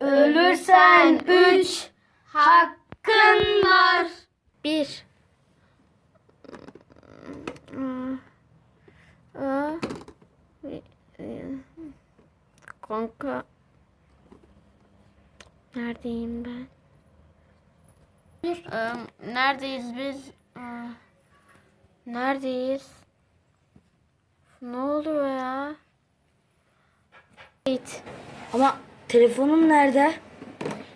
Ölürsen üç hakkın var. Bir. Kanka. Neredeyim ben? Neredeyiz biz? Neredeyiz? Ne oluyor ya? Git. Ama telefonum nerede?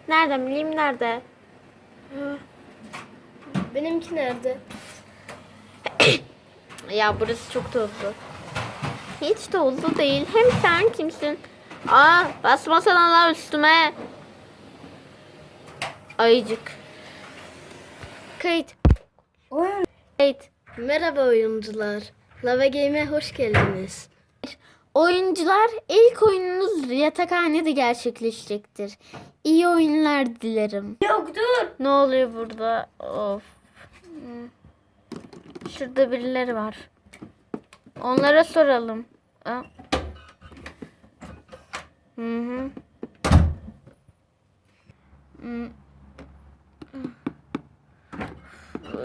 Nereden bileyim nerede? Benimki nerede? Ya burası çok tozlu. Hiç tozlu değil. Hem sen kimsin? Aa basmasana lan üstüme. Ayıcık. Kayıt. Oyun. Kayıt. Merhaba oyuncular. Lava Game'e hoş geldiniz. Oyuncular ilk oyununuz yatakhanede gerçekleşecektir. İyi oyunlar dilerim. Yok dur. Ne oluyor burada? Of. Şurada birileri var. Onlara soralım. Hı hı.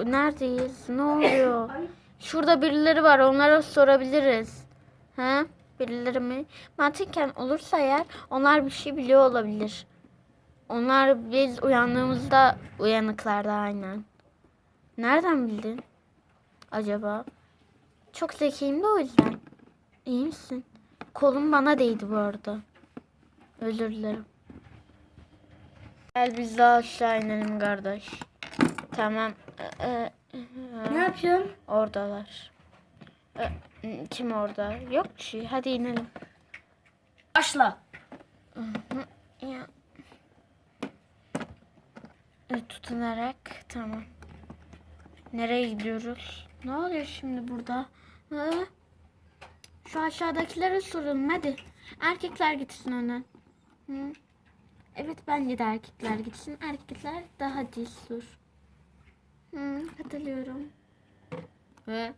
Neredeyiz? Ne oluyor? Şurada birileri var. Onlara sorabiliriz. Ha? Birileri? Mantıken olursa eğer onlar bir şey biliyor olabilir. Onlar biz uyandığımızda uyanıklardı aynen. Nereden bildin? Acaba? Çok zekiyim de o yüzden. İyi misin? Kolum bana değdi bu arada. Özür dilerim. Gel biz daha aşağı inelim kardeş. Tamam. Ee, e, Ne yapıyorsun? oradalar. Ee, kim orada? Yok bir şey. Hadi inelim. Başla. Ya. Tutunarak tamam. Nereye gidiyoruz? Ne oluyor şimdi burada? Ha? Şu aşağıdakilere soralım hadi. Erkekler gitsin önden. Hı? Evet bence de erkekler gitsin. Erkekler daha cesur. Hı, katılıyorum. Ve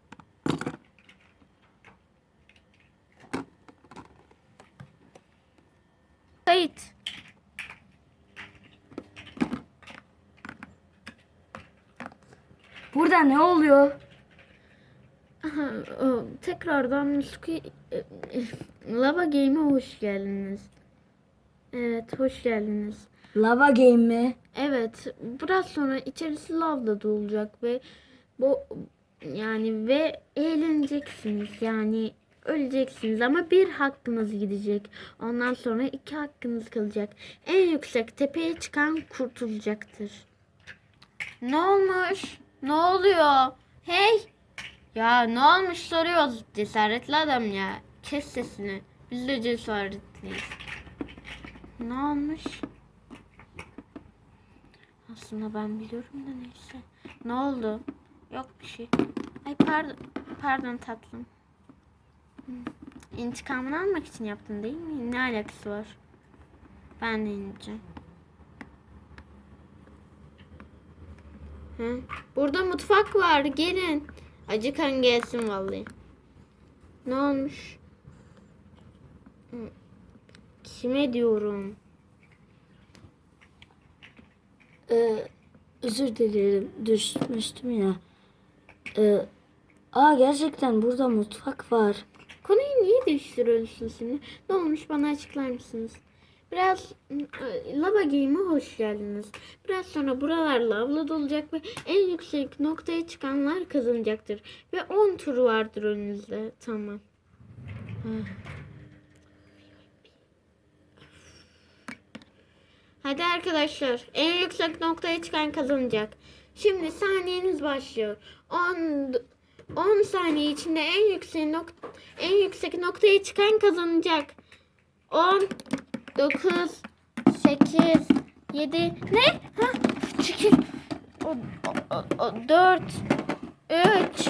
kayıt. Burada ne oluyor? Aha, tekrardan e, e, Lava Game'e hoş geldiniz. Evet, hoş geldiniz. Lava Game mi? Evet, biraz sonra içerisi lavla dolacak ve bu yani ve eğleneceksiniz. Yani öleceksiniz ama bir hakkınız gidecek. Ondan sonra iki hakkınız kalacak. En yüksek tepeye çıkan kurtulacaktır. Ne olmuş? Ne oluyor? Hey! Ya ne olmuş soruyoruz. Cesaretli adam ya. Kes sesini. Biz de cesaretliyiz. Ne olmuş? Aslında ben biliyorum da neyse. Ne oldu? Yok bir şey. Ay pardon. Pardon tatlım. İntikamını almak için yaptın değil mi? Ne alakası var? Ben de ineceğim. Hı? Burada mutfak var. Gelin. Acıkan gelsin vallahi. Ne olmuş? Kime diyorum? Ee, özür dilerim. Düşmüştüm ya. Ee, aa gerçekten burada mutfak var. Niye değiştiriyorsun şimdi? Ne olmuş bana açıklar mısınız? Biraz ıı, lava game'e hoş geldiniz. Biraz sonra buralar lavla dolacak ve en yüksek noktaya çıkanlar kazanacaktır. Ve 10 tur vardır önünüzde. Tamam. Hadi arkadaşlar. En yüksek noktaya çıkan kazanacak. Şimdi saniyeniz başlıyor. 10 10 saniye içinde en yüksek nok en yüksek noktaya çıkan kazanacak. 10 9 8 7 ne? Ha? Çekil. O, o, o, o, 4 3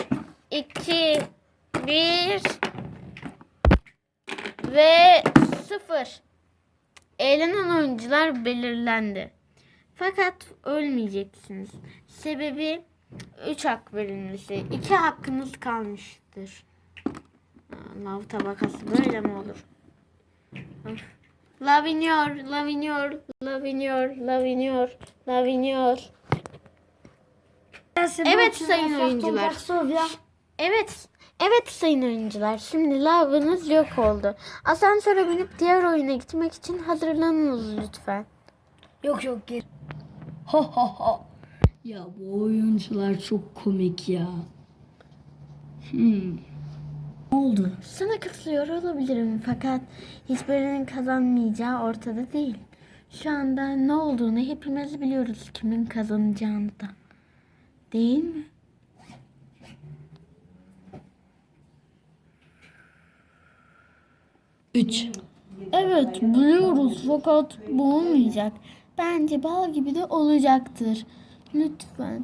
2 1 ve 0 Eğlenen oyuncular belirlendi. Fakat ölmeyeceksiniz. Sebebi 3 hak verilmesi. 2 hakkınız kalmıştır. Lav tabakası böyle mi olur? Of. Lavinior, Lavinior, Lavinior, Lavinior, Lavinior. Evet sayın oyuncular. Evet, evet sayın oyuncular. Şimdi lavınız yok oldu. Asansöre binip diğer oyuna gitmek için hazırlanınız lütfen. Yok yok gel. Ha ha ha. Ya bu oyuncular çok komik ya. Hmm. Ne oldu? Sana katılıyor olabilirim fakat hiçbirinin kazanmayacağı ortada değil. Şu anda ne olduğunu hepimiz biliyoruz kimin kazanacağını da. Değil mi? Üç. Evet biliyoruz fakat bu olmayacak. Bence bal gibi de olacaktır. Lütfen.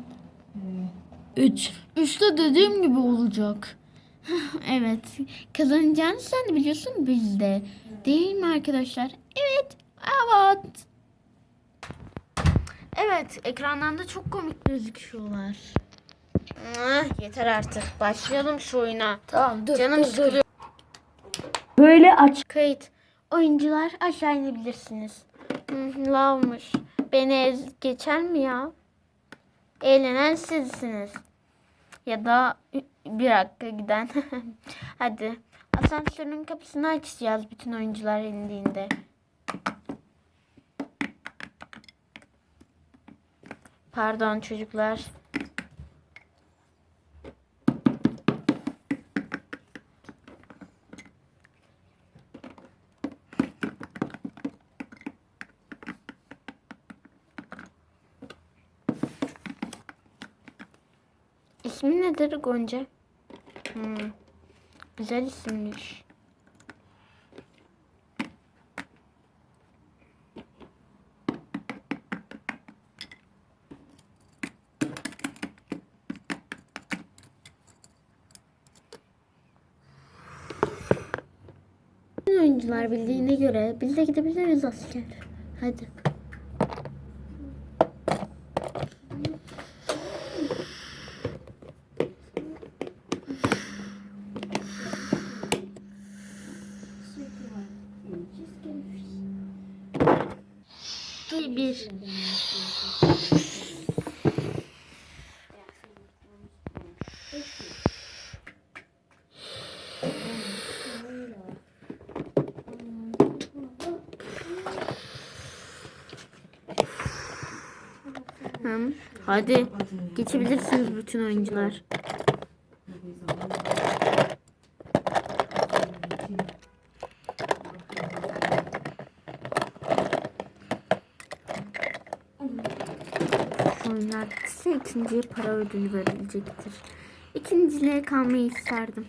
Üç. İşte dediğim gibi olacak. evet. Kazanacağını sen de biliyorsun biz de. Değil mi arkadaşlar? Evet. Evet. Evet. Ekrandan da çok komik gözüküyorlar. Ah, yeter artık. Başlayalım şu oyuna. Tamam dur. Canım sıkılıyor. Böyle aç. Kayıt. Oyuncular aşağı inebilirsiniz. Hı, Lavmış. Beni ez geçer mi ya? Eğlenen sizsiniz. Ya da bir dakika giden. Hadi. Asansörün kapısını açacağız bütün oyuncular indiğinde. Pardon çocuklar. İsmi nedir Gonca? Hmm. Güzel isimmiş. Oyuncular bildiğine göre biz de gidebiliriz asker. Hadi. Bir. Hadi geçebilirsiniz bütün oyuncular. Şu oyunlar bitse ikinciye para ödülü verilecektir. İkinciliğe kalmayı isterdim.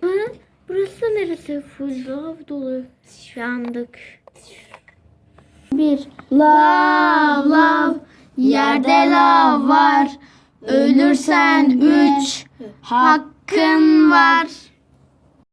Hı? Burası neresi? Full dolu. Yandık. Bir. Lav lav. Yerde lav var. Ölürsen üç. Hakkın var.